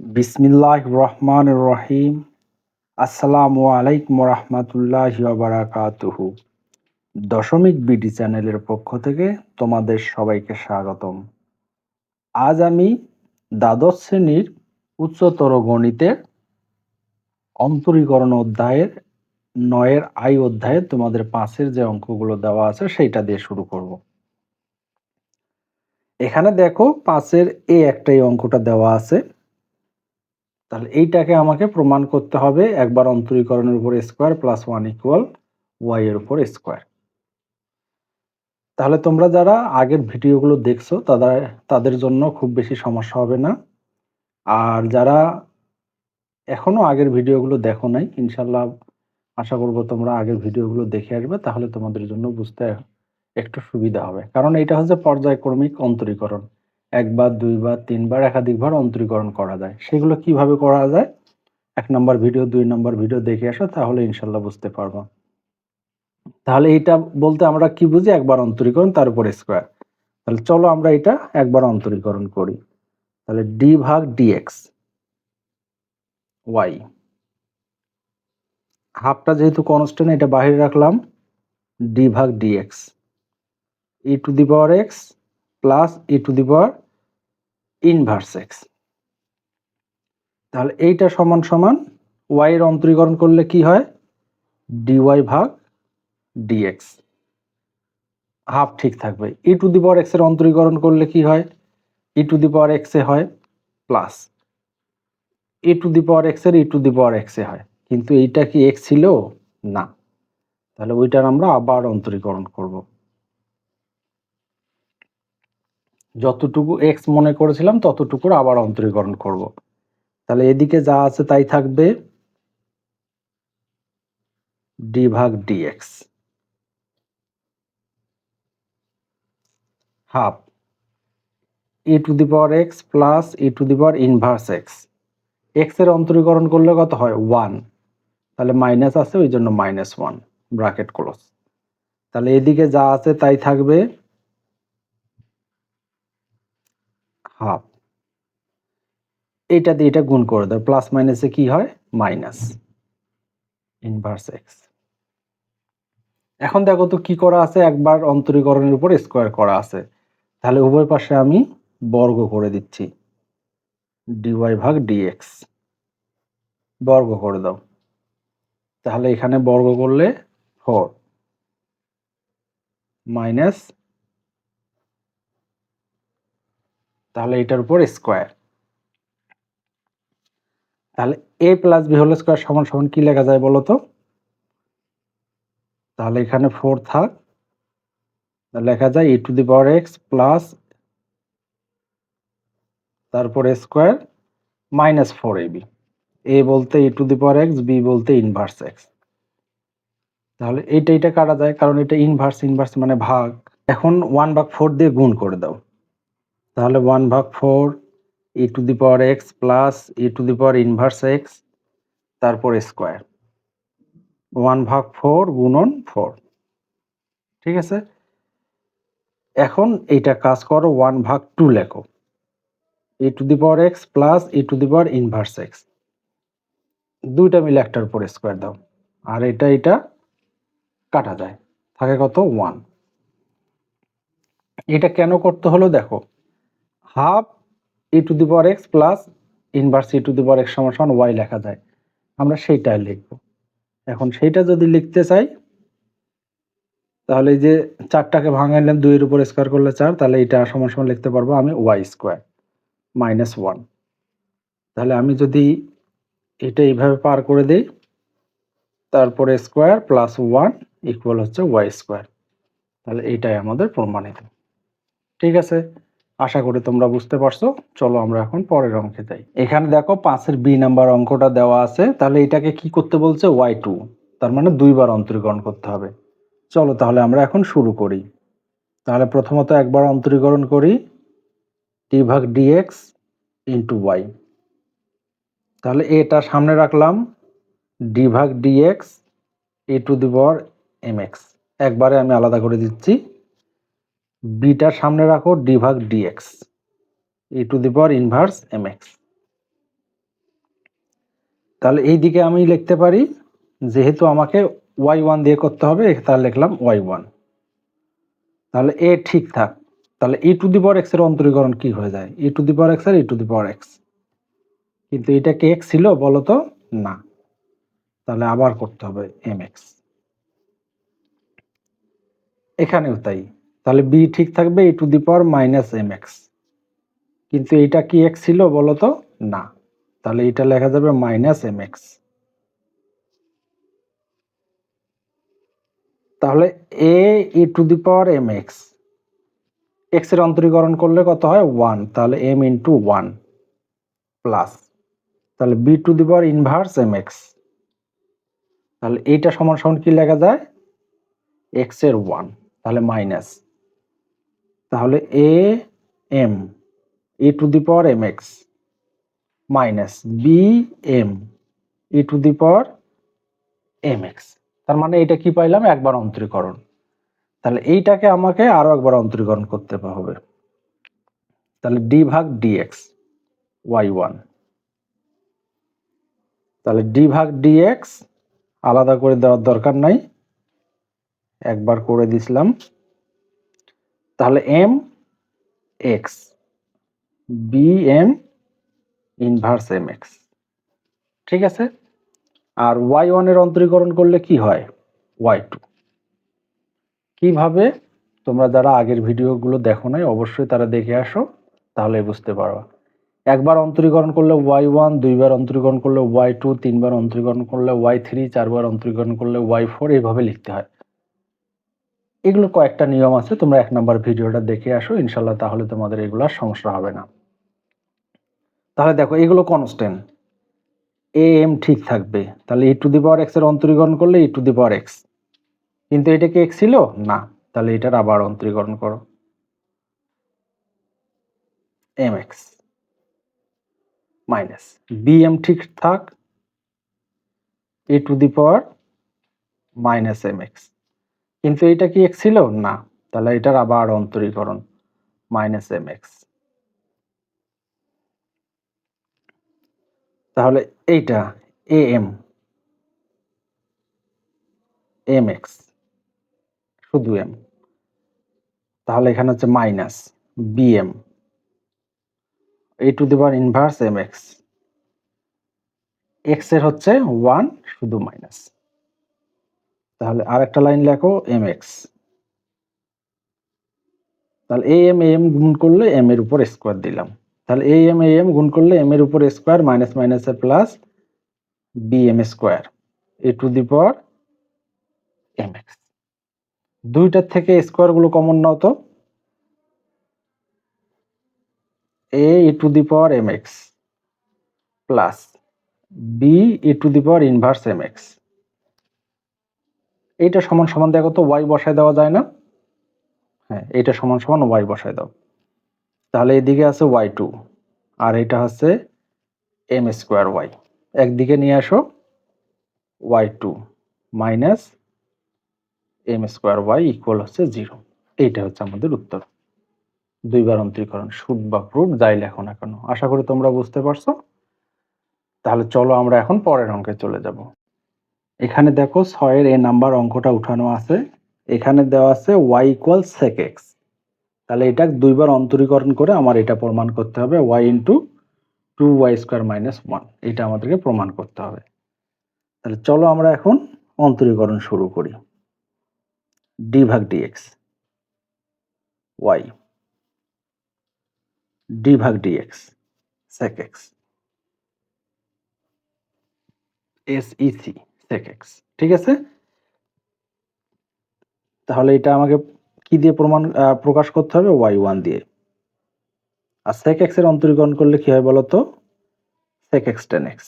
বিসমিল্লাহ রহমান রহিম। আসসালামু আলাইকুম রহমতুল্লাহ বারাকাতুহু দশমিক বিডি চ্যানেলের পক্ষ থেকে তোমাদের সবাইকে স্বাগতম। আজ আমি দ্বাদশ শ্রেণির উচ্চতর গণিতের অন্তরীকরণ অধ্যায়ের নয়ের আই অধ্যায়ে তোমাদের পাঁচের যে অঙ্কগুলো দেওয়া আছে সেইটা দিয়ে শুরু করব। এখানে দেখো পাঁচের এ একটাই অঙ্কটা দেওয়া আছে। তাহলে এইটাকে আমাকে প্রমাণ করতে হবে একবার অন্তরীকরণের উপর square plus one equal Y এর উপর স্কোয়ার। তাহলে তোমরা যারা আগের ভিডিওগুলো দেখছ, তাদের তাদের জন্য খুব বেশি সমস্যা হবে না। আর যারা এখনও আগের ভিডিওগুলো দেখো নাই, ইনশাল্লাহ আশা করব তোমরা আগের ভিডিওগুলো দেখে আসবে, তাহলে তোমাদের জন্য বুঝতে একটু সুবিধা হবে। কারণ এটা হচ্ছে পর্যায়ক্রমিক অন্তরীকরণ। একবার, দুইবার, তিনবার একাধিকবার অন্তরীকরণ করা যায়। সেগুলো কীভাবে করা যায়? এক নম্বর ভিডিও, দুই নম্বর ভিডিও দেখে আসো, তাহলে ইনশাল্লাহ বুঝতে পারব। তাহলে এটা বলতে আমরা কি বুঝি? একবার অন্তরীকরণ তার উপর স্কোয়ার। তাহলে চলো আমরা এটা একবার অন্তরীকরণ করি। তাহলে ডি ভাগ ডিএক্স ওয়াই হাফটা যেহেতু কনস্ট্যান্ট এটা বাহিরে রাখলাম। ডি ভাগ dx e to the power x plus e to the power inverse x তাহলে এইটা সমান সমান ওয়াই এর অন্তরীকরণ করলে কি হয়? ডিওয়াই ভাগ ডিএক্স হাফ ঠিক থাকবে। ই টু দি পাওয়ার এক্সের অন্তরীকরণ করলে কি হয়? ই টু দি পাওয়ার এক্স এ হয় প্লাস ই টু দি পাওয়ার এক্সের ই টু দি পাওয়ার এক্স এ হয়। কিন্তু এইটা কি এক্স ছিল? না। তাহলে ওইটার আমরা আবার অন্তরীকরণ করব। যতটুকু এক্স মনে করেছিলাম, ততটুকুর আবার অন্তরীকরণ করব। তাহলে এদিকে যা আছে তাই থাকবে। ডি ভাগ dx half. E to the power x plus e to the power inverse x এক্সের অন্তরীকরণ করলে কত হয়? ওয়ান তাহলে মাইনাস আছে, ওই জন্য মাইনাস ওয়ান ব্রাকেট ক্লোজ তাহলে এদিকে যা আছে তাই থাকবে। হাফ। এটা দিয়ে এটা গুণ করে দেয় প্লাস মাইনাসে কি হয়? মাইনাস ইনভার্স এক্স এখন দেখো তো কি করা আছে? একবার অন্তরীকরণের উপর স্কোয়ার করা আছে। তাহলে উভয় পাশে আমি বর্গ করে দিচ্ছি। ডিওয়াই ভাগ ডিএক্স বর্গ করে দাও। তাহলে এখানে বর্গ করলে ফোর মাইনাস তাহলে এটার উপর স্কোয়ার তাহলে A plus B whole square সমান সমান কি লেখা যায় বলো তো? তাহলে এখানে ফোর থাক। লেখা যায় e to the power x plus তারপর square minus four A B A বলতে e to the power x B বলতে ইনভার্স এক্স তাহলে এইটা এটা কাটা যায়, কারণ এটা ইনভার্স ইনভার্স মানে ভাগ। এখন ওয়ান ভাগ ফোর দিয়ে গুণ করে দাও। তাহলে ওয়ান ভাগ four e to the power x plus e to the power inverse x, তারপর স্কোয়ার। ওয়ান ভাগ ফোর গুণন ফোর। ঠিক আছে? এখন এইটা কাজ করো, ওয়ান ভাগ টু লেখো। E to the power x plus e to the power inverse x. দুইটা মিলে একটার উপর স্কোয়ার দাও। আর এটা এটা কাটা যায়। থাকে কত? ওয়ান। এটা কেন করতে হলো? দেখো half e to the power x plus inverse e to the power x সমান ওয়াই লেখা যায়। আমরা সেইটাই লিখব। এখন সেইটা যদি লিখতে চাই, তাহলে যে চারটাকে ভাঙাইলাম দুইয়ের উপর স্কোয়ার করলে চার, তাহলে এটা সমান সমান লিখতে পারব আমি ওয়াই স্কোয়ার মাইনাস ওয়ান তাহলে আমি যদি এটা এইভাবে পার করে দিই, তারপরে স্কোয়ার প্লাস ওয়ান ইকুয়াল হচ্ছে ওয়াই স্কোয়ার তাহলে এইটাই আমাদের প্রমাণিত। ঠিক আছে? আশা করি তোমরা বুঝতে পারছ। চলো আমরা এখন পরের অঙ্কে যাই। এখানে দেখো পাঁচের বি নাম্বার অঙ্কটা দেওয়া আছে। তাহলে এটাকে কি করতে বলছে? ওয়াই টু তার মানে দুইবার অন্তরীকরণ করতে হবে। চলো তাহলে আমরা এখন শুরু করি। তাহলে প্রথমত একবার অন্তরীকরণ করি। টি ভাগ ডিএক্স ইন্টু ওয়াই তাহলে এটা সামনে রাখলাম। ডি ভাগ dx e to the power M x একবারে আমি আলাদা করে দিচ্ছি। বিটার সামনে রাখো ডি ভাগ dx e to the power inverse M x তাহলে এই দিকে আমি লিখতে পারি, যেহেতু আমাকে ওয়াই ওয়ান দিয়ে করতে হবে, তাহলে লিখলাম ওয়াই ওয়ান তাহলে এ ঠিক থাক। তাহলে ই টু দি পাওয়ার এক্সের অন্তরীকরণ কি হয়ে যায়? E to the power x R e to the power x কিন্তু এটা কি এক্স ছিল বলো তো? না। তাহলে আবার করতে হবে এম এক্স এখানেও তাই। তাহলে বি ঠিক থাকবে e to the power minus M x কিন্তু এটা কি এক্স ছিল বলো তো না। তাহলে এটা লেখা যাবে মাইনাস এম এক্স তাহলে A e to the power M x এক্সের অন্তরীকরণ করলে কত হয়? ওয়ান তাহলে এম ইন্টু ওয়ান প্লাস তাহলে B to the power inverse M x তাহলে এইটা সমান সমান কি লেখা যায়? এক্সের ওয়ান তাহলে মাইনাস তাহলে A M e to the power M x minus B M e to the power M x তার মানে এটা কি পাইলাম? একবার অন্তরীকরণ। তাহলে এইটাকে আমাকে আরও একবার অন্তরীকরণ করতে হবে। তাহলে ডি ভাগ ডিএক্স ওয়াই ওয়ান তাহলে ডি ভাগ ডিএক্স আলাদা করে দেওয়ার দরকার নাই। একবার করে দিছিলাম। তাহলে M x B M inverse M x ঠিক আছে? আর ওয়াই ওয়ানের অন্তরীকরণ করলে কি হয়? ওয়াই টু কীভাবে? তোমরা যারা আগের ভিডিওগুলো দেখো নাই, অবশ্যই তারা দেখে আসো, তাহলে বুঝতে পারবা একবার অন্তরীকরণ করলে ওয়াই ওয়ান দুইবার অন্তরীকরণ করলে ওয়াই টু তিনবার অন্তরীকরণ করলে ওয়াই থ্রি চারবার অন্তরীকরণ করলে ওয়াই ফোর এইভাবে লিখতে হয়। এগুলো কয়েকটা নিয়ম আছে, তোমরা এক নম্বর ভিডিওটা দেখে আসো ইনশাল্লাহ তাহলে তোমাদের এগুলো সমস্যা হবে না। তাহলে দেখো, এগুলো কনস্ট্যান্ট এ এম ঠিক থাকবে। তাহলে ই টু দি পাওয়ার এক্সের অন্তরীকরণ করলে ই টু দি পাওয়ার এক্স কিন্তু এটা কি এক্স ছিল? না। তাহলে এটার আবার অন্তরীকরণ করো। M x minus B M ঠিক থাক। E to the power minus M x কিন্তু এটা কি এক্স ছিল? না। তাহলে এটার আবার অন্তরীকরণ মাইনাস এম এক্স তাহলে এইটা এ এম এম এক্স শুধু এম তাহলে এখানে হচ্ছে minus B M e to the power inverse M x এক্সের হচ্ছে ওয়ান শুধু মাইনাস তাহলে আরেকটা লাইন লেখো এম এক্স তাহলে এ এম এম গুণ করলে এম এর উপর স্কোয়ার দিলাম। তাহলে এ এম এম গুণ করলে এম এর উপর square minus minus A plus B M square e to the power M x দুইটার থেকে স্কোয়ারগুলো কমন নাও তো। A e to the power M x plus B e to the power inverse M x এইটা সমান সমান দেখো তো ওয়াই বসায় দেওয়া যায় না। হ্যাঁ এইটা সমান সমান ওয়াই বসায় দাও। তাহলে এদিকে আছে ওয়াই টু আর এটা হচ্ছে এম স্কোয়ার ওয়াই একদিকে নিয়ে আসো Y two minus M square Y equal হচ্ছে জিরো এইটা হচ্ছে আমাদের উত্তর। দুইবার অন্তরীকরণ শুট বা প্রুট যাই লেখো না কেন। আশা করি তোমরা বুঝতে পারছ। তাহলে চলো আমরা এখন পরের অঙ্কে চলে যাব। এখানে দেখো ছয়ের এ নাম্বার অঙ্কটা উঠানো আছে। এখানে দেওয়া আছে ওয়াই ইকুয়াল সেক এক্স তাহলে এটা দুইবার অন্তরীকরণ করে আমার এটা প্রমাণ করতে হবে Y into two Y square minus one এটা আমাদেরকে প্রমাণ করতে হবে। তাহলে চলো আমরা এখন অন্তরীকরণ শুরু করি। ডি ভাগ ডিএক্স ওয়াই ডি ভাগ dx sec x S EC sec x ঠিক আছে? তাহলে এটা আমাকে কি দিয়ে প্রমাণ প্রকাশ করতে হবে? ওয়াই ওয়ান দিয়ে। আর সেক এক্সের অন্তরীকরণ করলে কি হয় বলতো? সেক এক্স টেন এক্স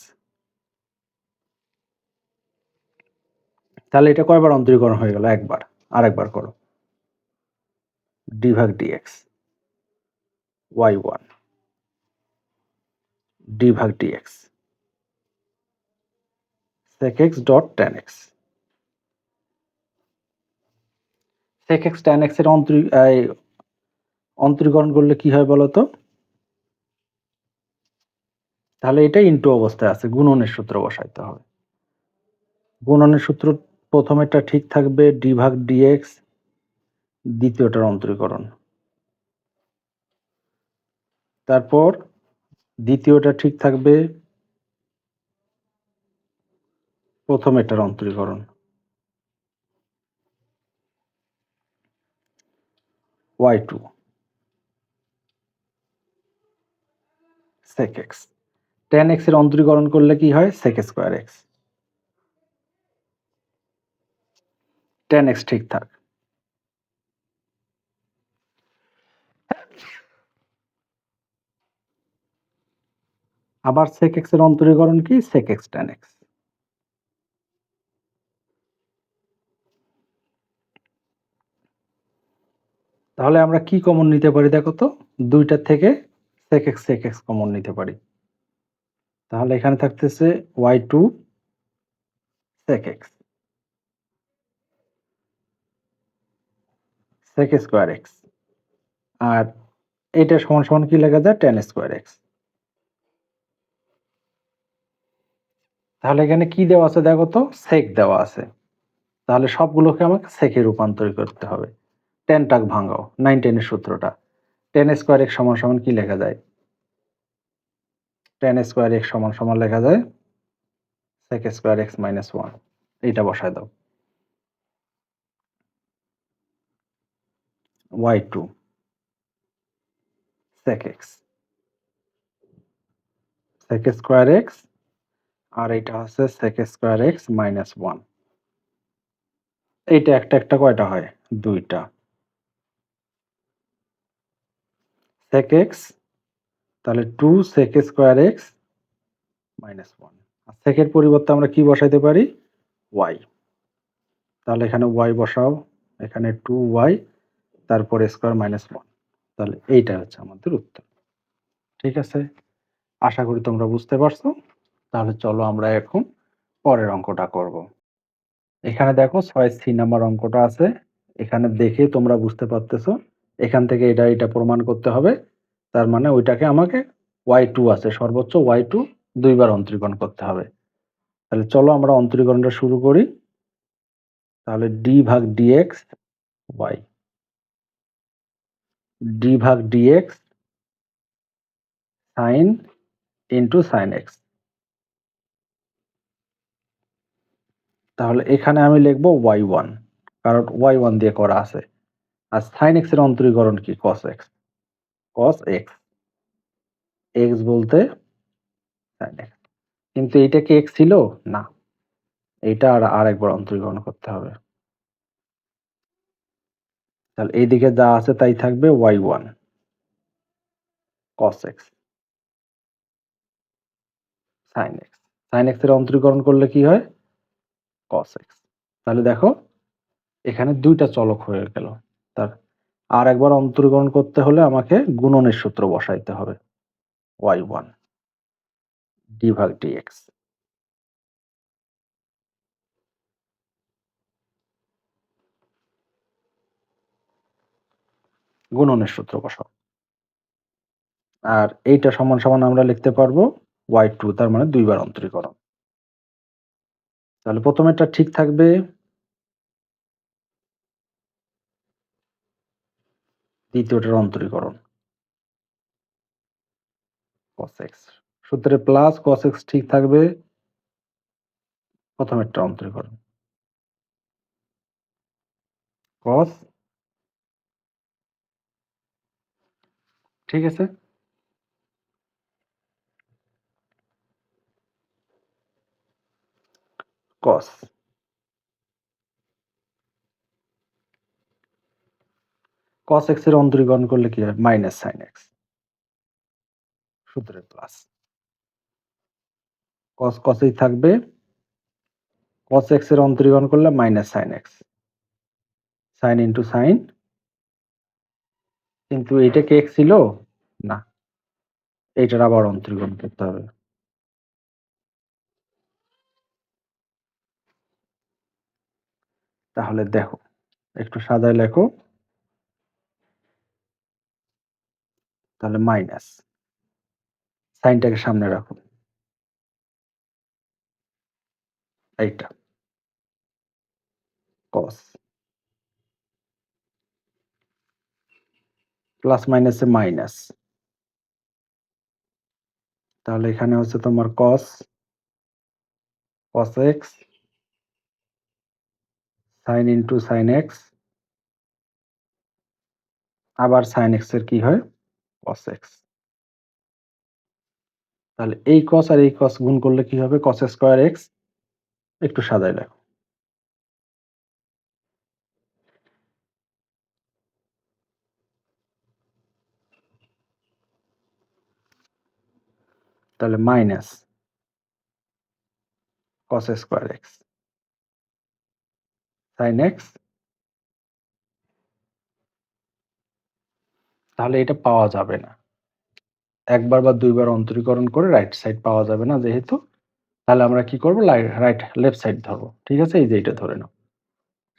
তাহলে এটা কয়বার অন্তরীকরণ হয়ে গেল? একবার। আরেকবার করো। ডি ভাগ ডিএক্স ওয়াই ওয়ান ডি ভাগ dx sec x dot tan x. Sec x tan x এর অন্তরী অন্তরীকরণ করলে কি হয় বলতো? তাহলে এটা ইনটু অবস্থায় আছে, গুণনের সূত্র বসাইতে হবে। গুণনের সূত্র প্রথমেরটা ঠিক থাকবে ডি ভাগ ডিএক্স দ্বিতীয়টার অন্তরীকরণ। তারপর দ্বিতীয়টা ঠিক থাকবে প্রথম এটার অন্তরীকরণ। Y two sec x tan এক্সের অন্তরীকরণ করলে কি হয়? Sec square x tan x ঠিক থাক। আবার সেক এক্সের অন্তরীকরণ কি? সেক এক্স টেন এক্স তাহলে আমরা কি কমন নিতে পারি দেখো তো? দুইটার থেকে sec x sec x common নিতে পারি। তাহলে এখানে থাকতেছে Y two sec x sec square x আর এটা সমান সমান কি লেখা যায়? টেন স্কোয়ার এক্স তাহলে এখানে কি দেওয়া আছে দেখো তো? সেক দেওয়া আছে। তাহলে সবগুলোকে আমাকে সেকে রূপান্তরিত করতে হবে। টেন টাক ভাঙাও, নাইন টেনের সূত্রটা। টেন স্কোয়ার এক্স সমান সমান কি লেখা যায়? টেন স্কোয়ার এক্স সমান সমান লেখা যায় sec square x minus one. এইটা বসায় দাও। Y two sec x. Sec square x আর এইটা হচ্ছে sec square x minus one. এইটা একটা একটা কয়টা হয়? দুইটা। সেক এক্স তাহলে two sec square x minus one আর সেকের পরিবর্তে আমরা কি বসাইতে পারি? ওয়াই তাহলে এখানে ওয়াই বসাও, এখানে টু ওয়াই তারপরে স্কোয়ার মাইনাস ওয়ান তাহলে এইটা হচ্ছে আমাদের উত্তর। ঠিক আছে? আশা করি তোমরা বুঝতে পারছ। তাহলে চলো আমরা এখন পরের অঙ্কটা করব। এখানে দেখো ছয় সি নাম্বার অঙ্কটা আছে। এখানে দেখে তোমরা বুঝতে পারতেছো এখান থেকে এটা এটা প্রমাণ করতে হবে। তার মানে ওইটাকে আমাকে ওয়াই টু আছে, সর্বোচ্চ ওয়াই টু দুইবার অন্তরীকরণ করতে হবে। তাহলে চলো আমরা অন্তরীকরণটা শুরু করি। তাহলে ডি ভাগ ডিএক্স ওয়াই ডি ভাগ dx sine into sine x তাহলে এখানে আমি লিখব ওয়াই ওয়ান কারণ ওয়াই ওয়ান দিয়ে করা আছে। আর সাইন এক্সের অন্তরীকরণ কি? Cos x cos x x বলতে সাইন এক্স কিন্তু এইটা কি এক্স ছিল? না। এইটা আর আরেকবার অন্তরীকরণ করতে হবে। তাহলে এইদিকে যা আছে তাই থাকবে Y one cos x sine x sine এক্সের অন্তরীকরণ করলে কি হয়? কস এক্স তাহলে দেখো, এখানে দুইটা চলক হয়ে গেল। তার। আর একবার অন্তরীকরণ করতে হলে আমাকে গুণনের সূত্র বসাইতে হবে। Y one. ডি ভাগ ডিএক্স। গুণনের সূত্র বসাও। আর এইটা সমান সমান আমরা লিখতে পারব ওয়াই টু, তার মানে দুইবার অন্তরীকরণ। তাহলে প্রথমেরটা ঠিক থাকবে দ্বিতীয়টার অন্তরীকরণ। Cos x সূত্রে প্লাস cos x ঠিক থাকবে প্রথমেরটা অন্তরীকরণ। Cos ঠিক আছে? Cos cos x এর অন্তরীকরণ করলে কি হয়? মাইনাস সাইন এক্স সূত্রে প্লাস cos cos এই থাকবে। cos x এর অন্তরীকরণ করলে minus sine x sine into sine কিন্তু এটা কি x ছিল? না। এইটার আবার অন্তরীকরণ করতে হবে। তাহলে দেখো, একটু সাদায় লেখো। তাহলে মাইনাস সাইনটাকে সামনে রাখুন। এইটা। কস প্লাস মাইনাসে মাইনাস তাহলে এখানে হচ্ছে তোমার cos cos x sine into sine x আবার সাইন এক্সের কি হয়? কস এক্স তাহলে এই কস আর এই কস গুণ করলে কি হবে? কস স্কোয়ার এক্স একটু সাজাই দেখো। তাহলে minus cos square x sine x তাহলে এটা পাওয়া যাবে না। একবার বা দুইবার অন্তরীকরণ করে রাইট সাইড পাওয়া যাবে না যেহেতু, তাহলে আমরা কি করব? রাইট লেফট সাইড ধরবো। ঠিক আছে? এই যে এটা ধরে নাও।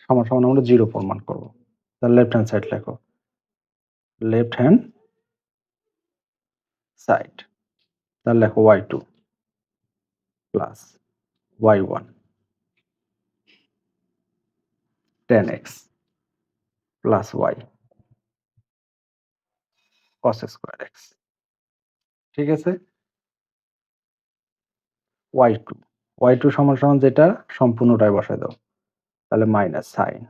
সমান সমান আমরা জিরো প্রমাণ করব। তাহলে লেফট হ্যান্ড সাইড লেখো। লেফট হ্যান্ড সাইড তাহলে লেখো Y two plus Y one tan x plus Y cos square x ঠিক আছে? ওয়াই টু ওয়াই টু সমান সমান যেটা, সম্পূর্ণটাই বসায় দাও। তাহলে মাইনাস সাইন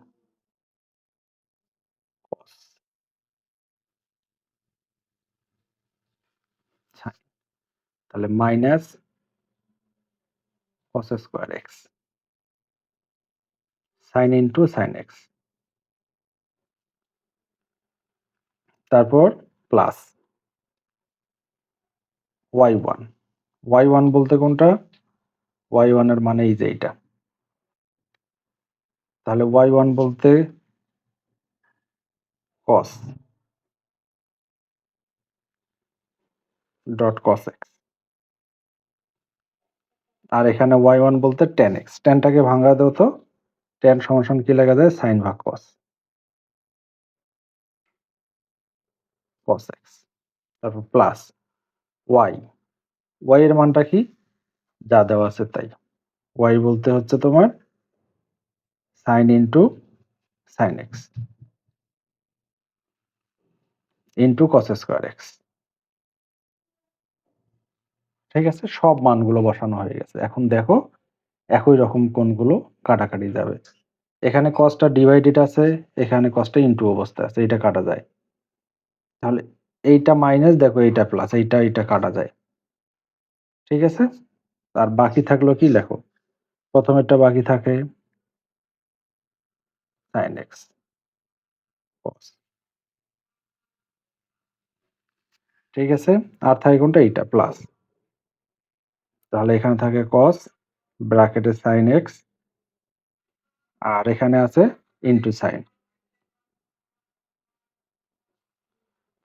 তাহলে minus cos square x sine into sine x তারপর plus Y one Y one বলতে কোনটা? ওয়াই ওয়ানের মানে এই যে এইটা। তাহলে ওয়াই ওয়ান বলতে কস ডট কস এক্স আর এখানে ওয়াই ওয়ান বলতে টেন এক্স টেনটাকে ভাঙা দেও তো। টেন সমান কি লেখা যায়? সাইন ভাগ কস কস এক্স তারপর প্লাস ওয়াই ওয়াই এর মানটা কি? যা দেওয়া আছে তাই। ওয়াই বলতে হচ্ছে তোমার sine into sine x into cos square x ঠিক আছে? সব মানগুলো বসানো হয়ে গেছে। এখন দেখো, একই রকম কোনগুলো কাটাকাটি যাবে। এখানে কসটা ডিভাইডেড আছে, এখানে কসটা ইন্টু অবস্থা আছে, এটা কাটা যায়। তাহলে এইটা মাইনাস দেখো এইটা প্লাস এইটা এইটা কাটা যায়। ঠিক আছে? আর বাকি থাকল কি লেখো প্রথমেরটা বাকি থাকে সাইন এক্স কস ঠিক আছে? আর থাকে কোনটা? এইটা প্লাস তাহলে এখানে থাকে কস ব্র্যাকেটে সাইন এক্স আর এখানে আছে ইন্টু সাইন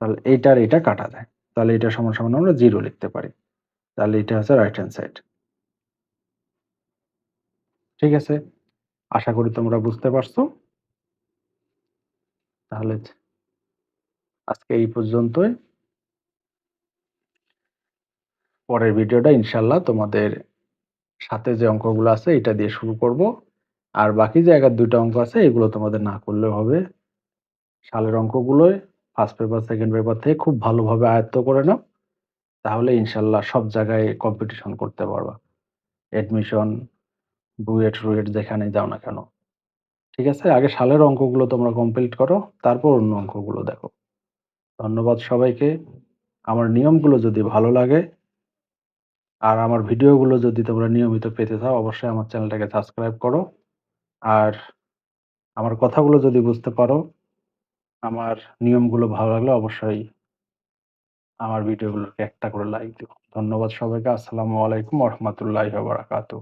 তাহলে এইটার এটা কাটা যায়। তাহলে এটা সমান সমান আমরা জিরো লিখতে পারি। তাহলে এটা হচ্ছে রাইট হ্যান্ড সাইড ঠিক আছে? আশা করি তোমরা বুঝতে পারছ। তাহলে আজকে এই পর্যন্তই। পরের ভিডিওটা ইনশাল্লাহ তোমাদের সাথে যে অঙ্কগুলো আছে এটা দিয়ে শুরু করব। আর বাকি জায়গার দুইটা অঙ্ক আছে এগুলো তোমাদের না করলে হবে। সালের অঙ্কগুলোয় ফার্স্ট পেপার সেকেন্ড পেপার থেকে খুব ভালোভাবে আয়ত্ত করে নাও। তাহলে ইনশাল্লাহ সব জায়গায় কম্পিটিশন করতে পারবা। অ্যাডমিশন বুয়েট রুয়েট যেখানে যাও না কেন। ঠিক আছে? আগে সালের অঙ্কগুলো তোমরা কমপ্লিট করো, তারপর অন্য অঙ্কগুলো দেখো। ধন্যবাদ সবাইকে। আমার নিয়মগুলো যদি ভালো লাগে, আর আমার ভিডিওগুলো যদি তোমরা নিয়মিত পেতে চাও, অবশ্যই আমার চ্যানেলটাকে সাবস্ক্রাইব করো। আর আমার কথাগুলো যদি বুঝতে পারো আমার নিয়মগুলো ভালো লাগলে অবশ্যই আমার ভিডিওগুলোকে একটা করে লাইক দিও। ধন্যবাদ সবাইকে। আসসালামু আলাইকুম রহমতুল্লাহ বারাকাতু